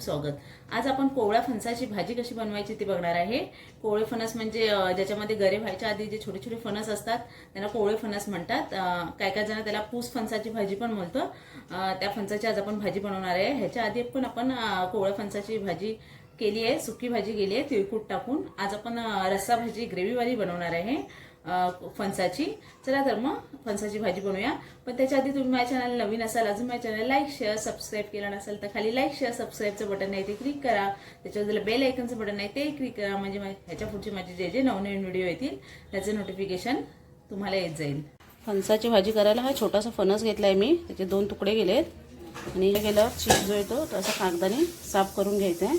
खूप स्वागत. आज आपण कोवळ्या फणसाची भाजी कशी बनवायची ती बघणार आहे. कोवळे फणस म्हणजे ज्याच्यामध्ये गरे व्हायच्या आधी जे छोटे छोटे फणस असतात त्यांना कोवळे फणस म्हणतात. काय काय जण त्याला पूस फणसाची भाजी पण म्हणतो त्या फणसाची आज आपण भाजी बनवणार आहे. ह्याच्या आधी पण आपण कोवळ्या फणसाची भाजी केली आहे सुकी भाजी केली आहे तिळकूट टाकून. आज आपण रस्सा भाजी ग्रेव्हीवाली बनवणार आहे. फणसाची. चला तर मग फणसाची भाजी बनवूया. पण त्याच्या आधी तुम्ही माझ्या चॅनल नवीन असाल अजून माझ्या चॅनल लाईक शेअर सबस्क्राईब केलं नसेल तर खाली लाईक शेअर सबस्क्राईबचं बटन आहे ते क्लिक करा. त्याच्याबद्दल बेल आयकनचं बटन आहे ते क्लिक करा. म्हणजे मा- ह्याच्या पुढचे माझे जे जे नवनवीन व्हिडिओ येतील त्याचं नोटिफिकेशन तुम्हाला येत जाईल. फणसाची भाजी करायला हा छोटासा फणस घेतला आहे मी. त्याचे दोन तुकडे गेलेत. आणि हे गेल्यावर चीज जो येतो तसा कागदाने साफ करून घ्यायचा आहे.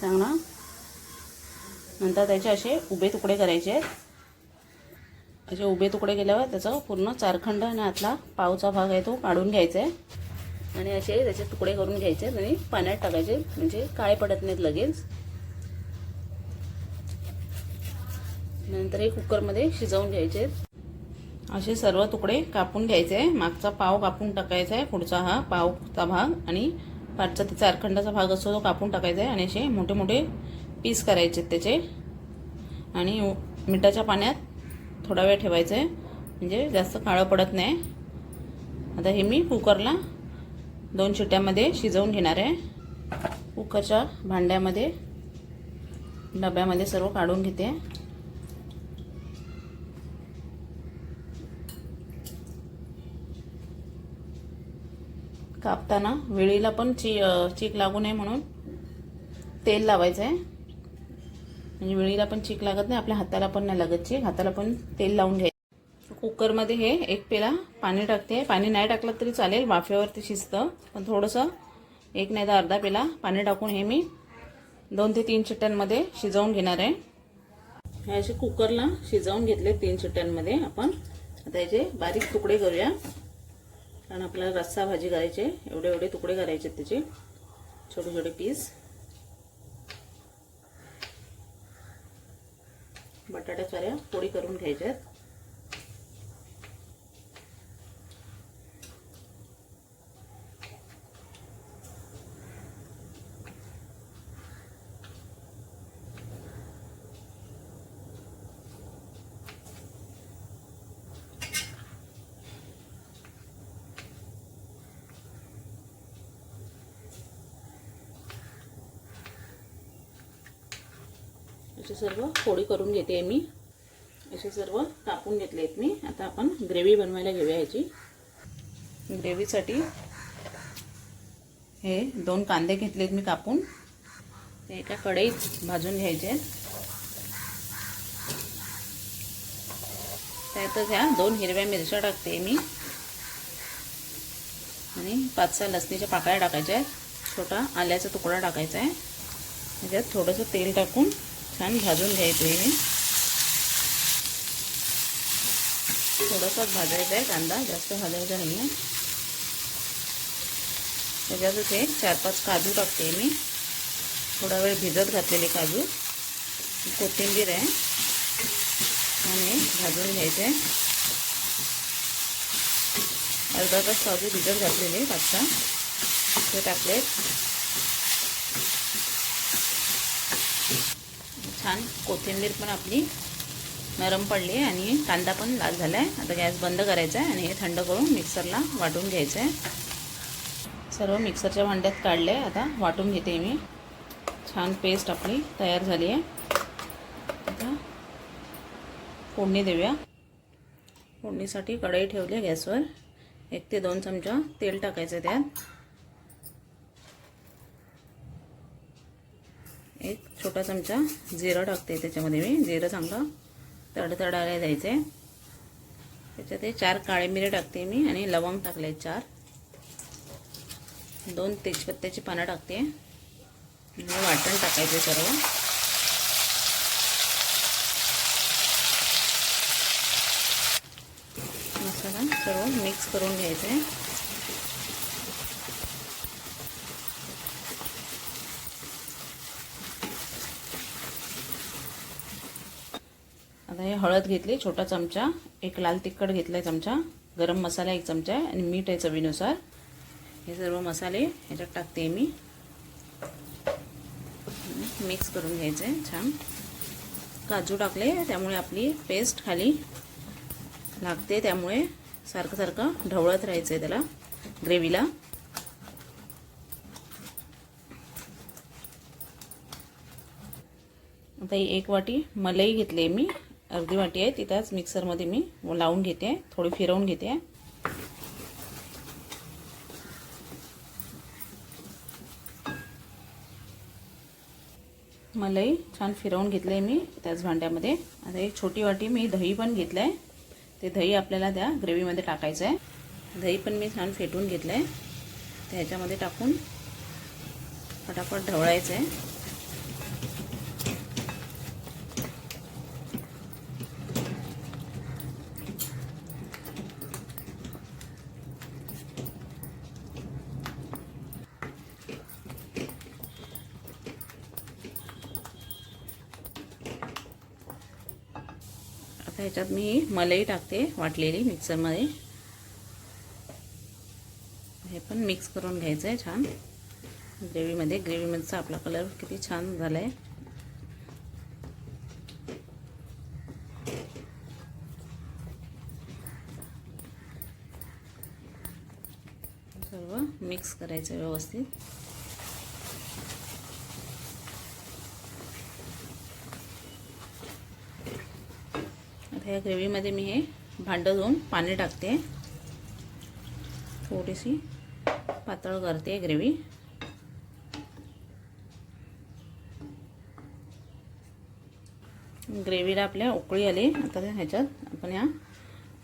चांगला. नंतर त्याचे असे उभे तुकडे करायचे आहेत. असे उभे तुकडे केल्यावर त्याचा पूर्ण चारखंड आणि आतला पावचा भाग आहे तो काढून घ्यायचा आहे. आणि असे त्याचे तुकडे करून घ्यायचे आणि पाण्यात टाकायचे म्हणजे काळे पडत नाहीत लगेच. नंतर हे कुकरमध्ये शिजवून घ्यायचे असे सर्व तुकडे कापून घ्यायचे आहे. मागचा पाव कापून टाकायचा आहे. पुढचा हा पावचा भाग आणि पाठचा ते चारखंडाचा भाग असतो तो कापून टाकायचा आहे. आणि असे मोठे मोठे पीस करायचे त्याचे. आणि मिठाच्या पाण्यात थोडा वेळ ठेवायचं आहे म्हणजे जास्त काळं पडत नाही. आता हे मी कुकरला दोन शिट्ट्यामध्ये शिजवून घेणार आहे. कुकरच्या भांड्यामध्ये डब्यामध्ये सर्व काढून घेते. कापताना वेळीला पण ची चीक लागू नये म्हणून तेल लावायचं आहे म्हणजे वेळीला पण चीक लागत नाही आपल्या हाताला पण नाही लागत चीक. हाताला पण तेल लावून घ्यायचं. कुकरमध्ये हे एक पेला पाणी टाकते. पाणी नाही टाकलं तरी चालेल वाफेवरती शिजतं. पण थोडंसं एक नाही तर अर्धा पेला पाणी टाकून हे मी दोन ते तीन चिट्ट्यांमध्ये शिजवून घेणार आहे. हे असे कुकरला शिजवून घेतले तीन चिट्ट्यांमध्ये आपण. आता याचे बारीक तुकडे करूया. कारण आपल्याला रस्सा भाजी करायचे एवढे एवढे तुकडे करायचे आहेत त्याचे. छोटे छोटे पीस. बटाटा साऱ्या पोळी करून घ्यायच्या असे सर्व फोडी करून घेते मी. असे सर्व कापून घेतले आहेत मी. आता आपण ग्रेव्ही बनवायला घेऊया ह्याची ग्रेव्हीसाठी हे दोन कांदे घेतलेत मी कापून. ते एका कढईत भाजून घ्यायचे. आहेत त्यातच ह्या दोन हिरव्या मिरच्या टाकते मी. आणि पाच सहा लसणीच्या पाकळ्या टाकायच्या आहेत. छोटा आल्याचा तुकडा टाकायचा आहे. त्याच्यात थोडंसं तेल टाकून छान भाजून घ्यायचं हे थोडंसंच भाजायचं आहे कांदा जास्त भाजायचा नाही आहे त्याच्यातच हे चार पाच काजू टाकते मी. थोडा वेळ भिजत घातलेले काजू. कोथिंबीर आहे. आणि भाजून घ्यायचं. आहे अर्धा तास काजू भिजत घातलेले पाच सहा ते टाकले छान कोथिंबीर पण आपली नरम पडली आहे आणि कांदा पण लाल झाला आहे आता गॅस बंद करायचा आहे आणि हे थंड करून मिक्सरला वाटून घ्यायचं आहे. सर्व मिक्सरच्या भांड्यात काढले आहे आता वाटून घेते मी. छान पेस्ट आपली तयार झाली आहे. आता फोडणी देऊया. फोडणीसाठी कढई ठेवली आहे गॅसवर. एक ते दोन चमचा तेल टाकायचं त्यात एक छोटा चमचा जिरं टाकते त्याच्यामध्ये मी. जिरं चांगलं तडतडायला द्यायचं. आहे त्याच्यात हे चार काळे मिरे टाकते मी आणि लवंग टाकले चार. दोन तेजपत्त्याची पानं टाकते. आणि वाटण टाकायचे सर्व. मसाला सर्व मिक्स करून घ्यायचं. आहे हळद घेतली छोटा चमचा एक लाल तिखट घेतला आहे चमचा गरम मसाला एक चमचा आहे आणि मीठ आहे चवीनुसार. हे सर्व मसाले ह्याच्यात टाकते मी. मिक्स करून घ्यायचं आहे छान. काजू टाकले त्यामुळे आपली पेस्ट खाली लागते त्यामुळे सारखं सारखं ढवळत राहायचं आहे त्याला ग्रेव्हीला. आता ही एक वाटी मलाई घेतली मी अर्धी वाटी आहे तिथंच मिक्सरमध्ये मी लावून घेते थोडी फिरवून घेते. मलाई छान फिरवून घेतलं आहे मी त्याच भांड्यामध्ये. आता एक छोटी वाटी मी दही पण घेतलं आहे ते दही आपल्याला त्या ग्रेव्हीमध्ये टाकायचं आहे दही पण मी छान फेटून घेतलं आहे ते ह्याच्यामध्ये टाकून फटाफट ढवळायचं आहे आता ह्याच्यात मी मलई टाकते वाटलेली मिक्सरमध्ये. हे पण मिक्स करून घ्यायचं आहे छान. ग्रेव्हीमध्ये ग्रेव्हीमधचा आपला कलर किती छान झाला आहे सर्व मिक्स करायचं व्यवस्थित. आता या ग्रेव्हीमध्ये मी हे भांडं धुवून पाणी टाकते. थोडीशी पातळ करते ग्रेव्ही. ग्रेव्हीला आपल्या उकळी आली. आता ह्याच्यात आपण ह्या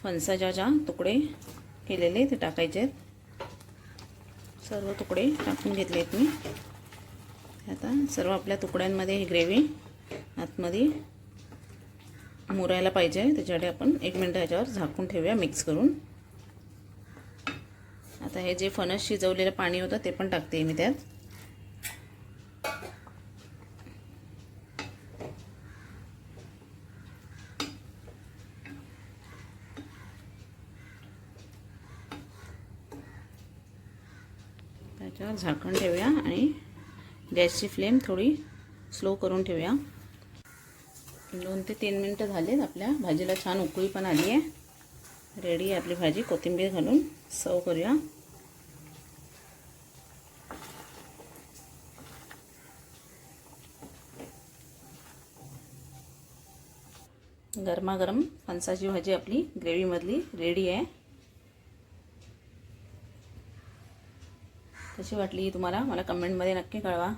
फणसाच्या ज्या तुकडे केलेले ते टाकायचे आहेत. सर्व तुकडे टाकून घेतले आहेत मी. आता सर्व आपल्या तुकड्यांमध्ये ही ग्रेव्ही आतमध्ये मुरायला पाहिजे. त्याच्यासाठी आपण एक मिनटं ह्याच्यावर झाकून ठेवूया मिक्स करून. आता हे जे फणस शिजवलेलं पाणी होतं ते पण टाकते मी त्यात. त्याच्यावर झाकण ठेवूया आणि गॅसची फ्लेम थोडी स्लो करून ठेवूया. दोन ते तीन मिनटं झालेत आपल्या. भाजीला छान उकळी पण आली आहे. रेडी आहे आपली भाजी. कोथिंबीर घालून सर्व करूया. गरमागरम फणसाची भाजी आपली ग्रेव्हीमधली रेडी आहे. कशी वाटली तुम्हाला? मला कमेंटमध्ये नक्की कळवा.